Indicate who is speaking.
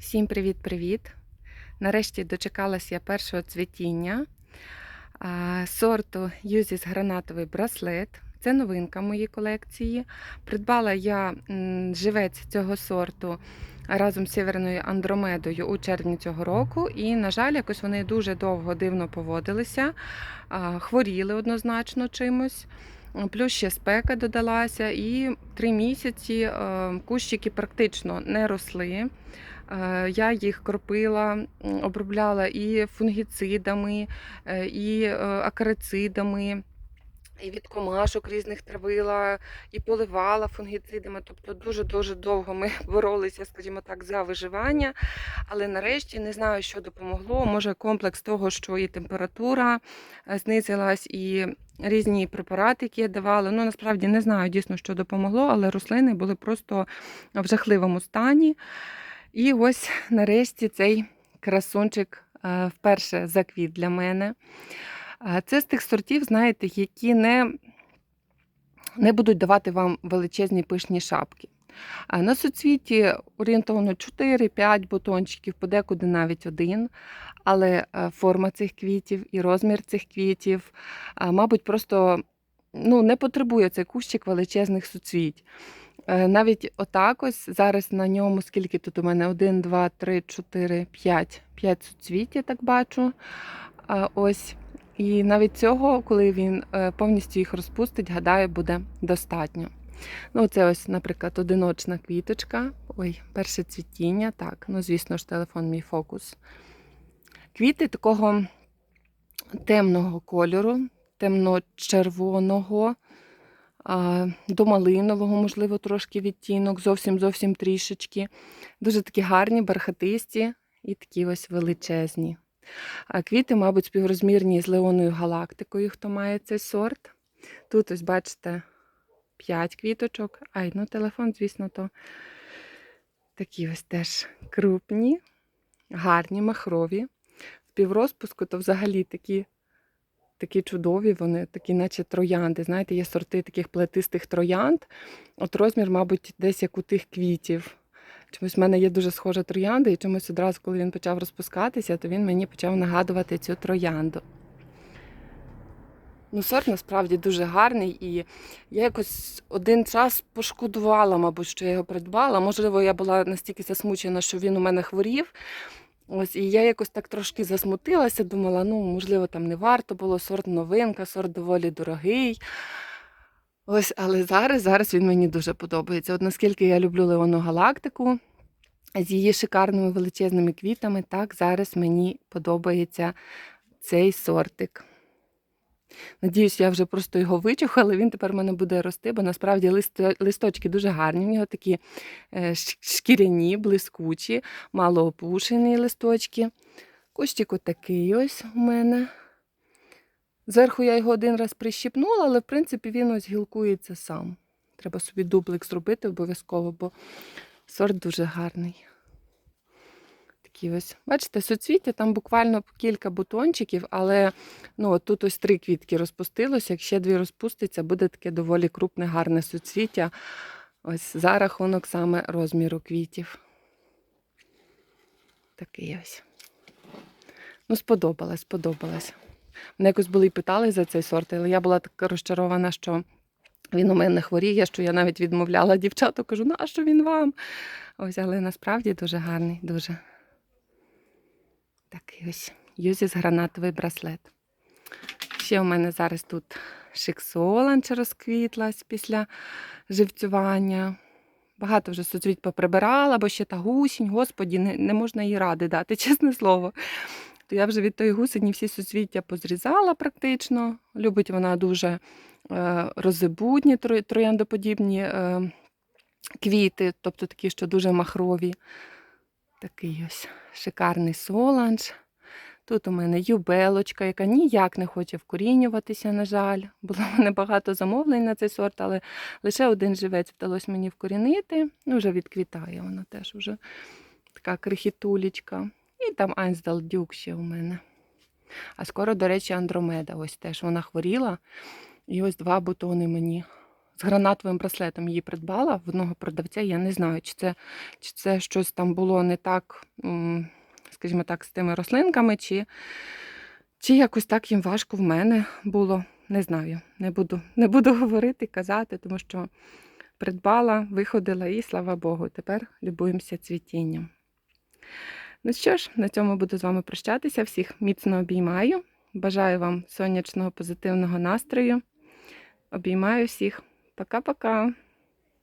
Speaker 1: Всім привіт-привіт! Нарешті дочекалась я першого цвітіння сорту Юзіс гранатовий браслет. Це новинка моїй колекції. Придбала я живець цього сорту разом з северною Андромедою у червні цього року. І, на жаль, якось вони дуже довго дивно поводилися, хворіли однозначно чимось. Плюс ще спека додалася, і три місяці е, кущики практично не росли. Е, Я їх кропила, обробляла і фунгіцидами, е, і е, акарицидами, і від комашок різних травила, і поливала фунгіцидами. Тобто дуже-дуже довго ми боролися, скажімо так, за виживання. Але нарешті не знаю, що допомогло. Може, комплекс того, що і температура знизилась, і різні препарати, які я давала. Ну, насправді не знаю дійсно, що допомогло, але рослини були просто в жахливому стані. І ось нарешті цей красунчик е, вперше заквіт для мене. Е, Це з тих сортів, знаєте, які не, не будуть давати вам величезні пишні шапки. На суцвіті орієнтовно 4-5 бутончиків, подекуди навіть один. Але е, форма цих квітів і розмір цих квітів, мабуть, просто ну, не потребує цей кущик величезних суцвіть. Е, Навіть отак ось зараз на ньому, скільки тут у мене? 1, 2, 3, 4, 5. 5 суцвіть, я так бачу. Ось. І навіть цього, коли він е, повністю їх розпустить, гадаю, буде достатньо. Ну, це ось, наприклад, одиночна квіточка. Ой, перше цвітіння. Так, ну, звісно ж, телефон мій фокус. Квіти такого темного кольору, темно-червоного, до малинового, можливо, трошки відтінок, зовсім зовсім трішечки. Дуже такі гарні, бархатисті і такі ось величезні. А квіти, мабуть, співрозмірні з Леоною Галактикою, хто має цей сорт. Тут, ось, бачите, 5 квіточок. Ай, ну телефон, звісно, то такі ось теж крупні, гарні, махрові. В піврозпуску то взагалі такі такі чудові, вони такі, наче троянди. Знаєте, є сорти таких плетистих троянд. От розмір, мабуть, десь як у тих квітів. Чомусь в мене є дуже схожа троянда, і чомусь одразу, коли він почав розпускатися, то він мені почав нагадувати цю троянду. Ну, сорт насправді дуже гарний, і я якось один час пошкодувала, мабуть, що я його придбала. Можливо, я була настільки засмучена, що він у мене хворів. Ось, і я якось так трошки засмутилася, думала, ну, можливо, там не варто було, сорт новинка, сорт доволі дорогий. Ось, але зараз, зараз він мені дуже подобається. От наскільки я люблю Леону Галактику з її шикарними величезними квітами, так зараз мені подобається цей сортик. Надіюсь, я вже просто його вичухала, він тепер в мене буде рости, бо насправді листо- листочки дуже гарні. В нього такі е, шкіряні, блискучі, мало опушені листочки. Кущик отакий ось у мене. Зверху я його один раз прищіпнула, але в принципі він ось гілкується сам. Треба собі дублик зробити обов'язково, бо сорт дуже гарний. Такі. Бачите, суцвіття, там буквально кілька бутончиків, але ну, тут ось три квітки розпустилося. Як ще дві розпуститься, буде таке доволі крупне, гарне суцвіття. Ось за рахунок саме розміру квітів. Такий ось. Ну, сподобалось, сподобалось. Мене якось були і питали за цей сорт, але я була така розчарована, що він у мене хворіє, що я навіть відмовляла дівчату, кажу, на що він вам? Ось, але насправді дуже гарний, дуже. Такий ось юзіс гранатовий браслет. Ще у мене зараз тут шиксоланч розквітлась після живцювання. Багато вже суцвіть поприбирала, бо ще та гусінь, господі, не, не можна їй ради дати, чесне слово. То я вже від тої гусені всі суцвіття позрізала практично. Любить вона дуже е, розебудні, трояндоподібні е, квіти, тобто такі, що дуже махрові. Такий ось шикарний соланж. Тут у мене юбелочка, яка ніяк не хоче вкорінюватися, на жаль. Було в мене багато замовлень на цей сорт, але лише один живець вдалося мені вкорінити. Ну, вже відквітає вона теж вже така крихітулечка. І там Айнсдал Дюк ще у мене. А скоро, до речі, Андромеда. Ось теж вона хворіла. І ось два бутони мені з гранатовим браслетом її придбала в одного продавця. Я не знаю, чи це, чи це щось там було не так, скажімо так, з тими рослинками, чи, чи якось так їм важко в мене було. Не знаю, не буду, не буду говорити, казати, тому що придбала, виходила і слава Богу, тепер любуємося цвітінням. Ну що ж, на цьому буду з вами прощатися. Всіх міцно обіймаю. Бажаю вам сонячного позитивного настрою. Обіймаю всіх. Пока-пока.